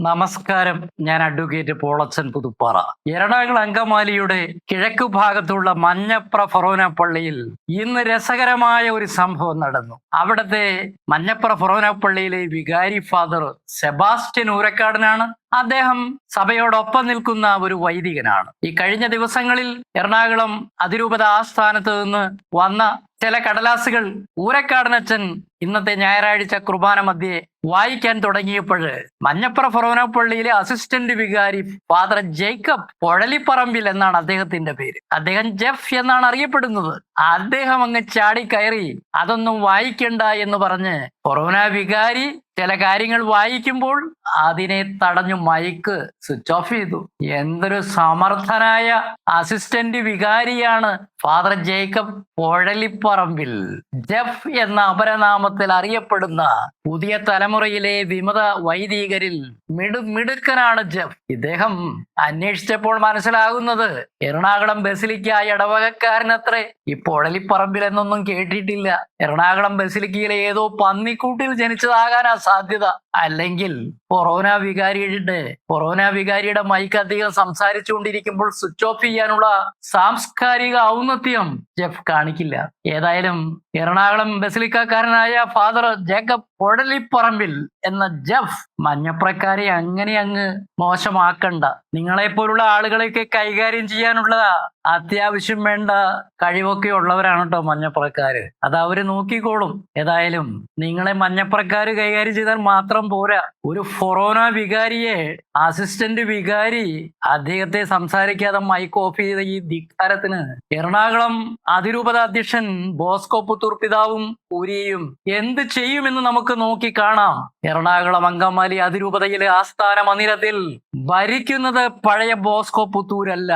നമസ്കാരം. ഞാൻ അഡ്വക്കേറ്റ് പോളച്ചൻ പുതുപ്പാറ. എറണാകുളം അങ്കമാലിയുടെ കിഴക്കു ഭാഗത്തുള്ള മഞ്ഞപ്ര ഫൊറോന പള്ളിയിൽ ഇന്ന് രസകരമായ ഒരു സംഭവം നടന്നു. അവിടുത്തെ മഞ്ഞപ്ര ഫൊറോന പള്ളിയിലെ വികാരി ഫാദർ സെബാസ്റ്റ്യൻ ഊരക്കാടനാണ്. അദ്ദേഹം സഭയോടൊപ്പം നിൽക്കുന്ന ഒരു വൈദികനാണ്. ഈ കഴിഞ്ഞ ദിവസങ്ങളിൽ എറണാകുളം അതിരൂപത ആസ്ഥാനത്ത് നിന്ന് വന്ന ചില കടലാസുകൾ ഊരക്കാടനച്ചൻ ഇന്നത്തെ ഞായറാഴ്ച കുർബാന മധ്യേ വായിക്കാൻ തുടങ്ങിയപ്പോൾ മഞ്ഞപ്പുറ ഫൊറോന പള്ളിയിലെ അസിസ്റ്റന്റ് വികാരി ഫാദർ ജേക്കബ് പൊഴലിപ്പറമ്പിൽ എന്നാണ് അദ്ദേഹത്തിന്റെ പേര്. അദ്ദേഹം ജെഫ് എന്നാണ് അറിയപ്പെടുന്നത്. അദ്ദേഹം അങ്ങ് ചാടി കയറി അതൊന്നും വായിക്കണ്ട എന്ന് പറഞ്ഞ് ഫൊറോന വികാരി ചില കാര്യങ്ങൾ വായിക്കുമ്പോൾ അതിനെ തടഞ്ഞു മൈക്ക് സ്വിച്ച് ഓഫ് ചെയ്തു. എന്തൊരു സമർത്ഥനായ അസിസ്റ്റന്റ് വികാരിയാണ് ഫാദർ ജേക്കബ് പൊഴലിപ്പറമ്പിൽ. ജെഫ് എന്ന അപരനാമത്തിൽ അറിയപ്പെടുന്ന പുതിയ തലമുറയിലെ വിമത വൈദികരിൽ മിടു മിടുക്കനാണ് ജെഫ്. ഇദ്ദേഹം അന്വേഷിച്ചപ്പോൾ മനസ്സിലാകുന്നത് എറണാകുളം ബസിലിക്ക ഇടവകക്കാരനത്രേ. ഈ പൊഴലിപ്പറമ്പിൽ എന്നൊന്നും കേട്ടിട്ടില്ല. എറണാകുളം ബസിലിക്കയിലെ ഏതോ പന്നിക്കൂട്ടിൽ ജനിച്ചതാകാനാ സാധ്യത അല്ലെങ്കിൽ കൊറോന വികാരിയുടെ കൊറോന വികാരിയുടെ മൈക്ക് അധികം സംസാരിച്ചുകൊണ്ടിരിക്കുമ്പോൾ സ്വിച്ച് ഓഫ് ചെയ്യാനുള്ള സാംസ്കാരിക ഔന്നത്യം ജെഫ് കാണിക്കില്ല. ഏതായാലും എറണാകുളം ബസിലിക്കാരനായ ഫാദർ ജേക്കബ് പൊടലിപ്പറമ്പിൽ എന്ന ജെഫ് മഞ്ഞപ്രക്കാരെ അങ്ങനെ അങ്ങ് മോശമാക്കണ്ട. നിങ്ങളെ പോലുള്ള ആളുകളെയൊക്കെ കൈകാര്യം ചെയ്യാനുള്ള അത്യാവശ്യം വേണ്ട കഴിവൊക്കെ ഉള്ളവരാണ് കേട്ടോ മഞ്ഞപ്രക്കാര്. അത് അവർ നോക്കിക്കോളും. ഏതായാലും നിങ്ങളെ മഞ്ഞപ്രക്കാര് കൈകാര്യം ചെയ്താൽ മാത്രം പോരാ. ഒരു ഫൊറോന വികാരിയെ അസിസ്റ്റന്റ് വികാരി അദ്ദേഹത്തെ സംസാരിക്കാതെ മൈക്ക് ഓഫ് ചെയ്ത ഈ ധിക്കാരത്തിന് എറണാകുളം അതിരൂപത അധ്യക്ഷൻ ബോസ്കോ പുത്തൂർ പിതാവും പൂരിയും എന്ത് ചെയ്യുമെന്ന് നമുക്ക് നോക്കി കാണാം. എറണാകുളം അങ്കമാലി അതിരൂപതയിലെ ആസ്ഥാന മന്ദിരത്തിൽ ഭരിക്കുന്നത് പഴയ ബോസ്കോ പുത്തൂരല്ല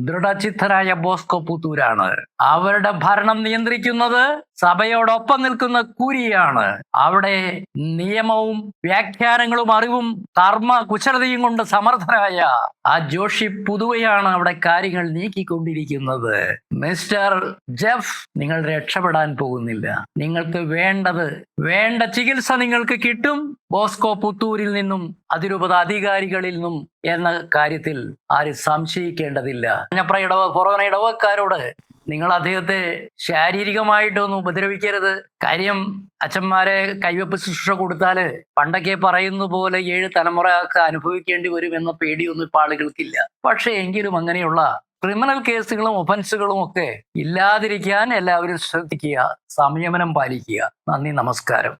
ദൃഢചിത്തരായ ബോസ്കോ പുത്തൂരാണ്. അവരുടെ ഭരണം നിയന്ത്രിക്കുന്നത് സഭയോടൊപ്പം നിൽക്കുന്ന കുരിയാണ്. അവിടെ നിയമവും വ്യാഖ്യാനങ്ങളും അറിവും കർമ്മ കുശലതയും കൊണ്ട് സമർത്ഥരായ ആ ജോഷി പുതുവയാണ് അവിടെ കാര്യങ്ങൾ നീക്കിക്കൊണ്ടിരിക്കുന്നത്. മിസ്റ്റർ ജെഫ് നിങ്ങൾ രക്ഷപ്പെടാൻ പോകുന്നില്ല. നിങ്ങൾക്ക് വേണ്ടത് വേണ്ട ചികിത്സ നിങ്ങൾക്ക് കിട്ടും. ബോസ്കോ പുത്തൂരിൽ നിന്നും അതിരൂപത അധികാരികളിൽ നിന്നും എന്ന കാര്യത്തിൽ ആരും സംശയിക്കേണ്ടതില്ല. കൊറോണ ഇടവക്കാരോട് നിങ്ങൾ അദ്ദേഹത്തെ ശാരീരികമായിട്ടൊന്നും ഉപദ്രവിക്കരുത്. കാര്യം അച്ഛന്മാരെ കൈവപ്പ് ശുശ്രൂഷ കൊടുത്താൽ പണ്ടൊക്കെ പറയുന്ന പോലെ ഏഴ് തലമുറയൊക്കെ അനുഭവിക്കേണ്ടി വരും എന്ന പേടിയൊന്നും ഇപ്പൊ ആളുകൾക്കില്ല. പക്ഷേ എങ്കിലും അങ്ങനെയുള്ള ക്രിമിനൽ കേസുകളും ഒഫൻസുകളും ഒക്കെ ഇല്ലാതിരിക്കാൻ എല്ലാവരും ശ്രദ്ധിക്കുക സംയമനം പാലിക്കുക. നന്ദി നമസ്കാരം.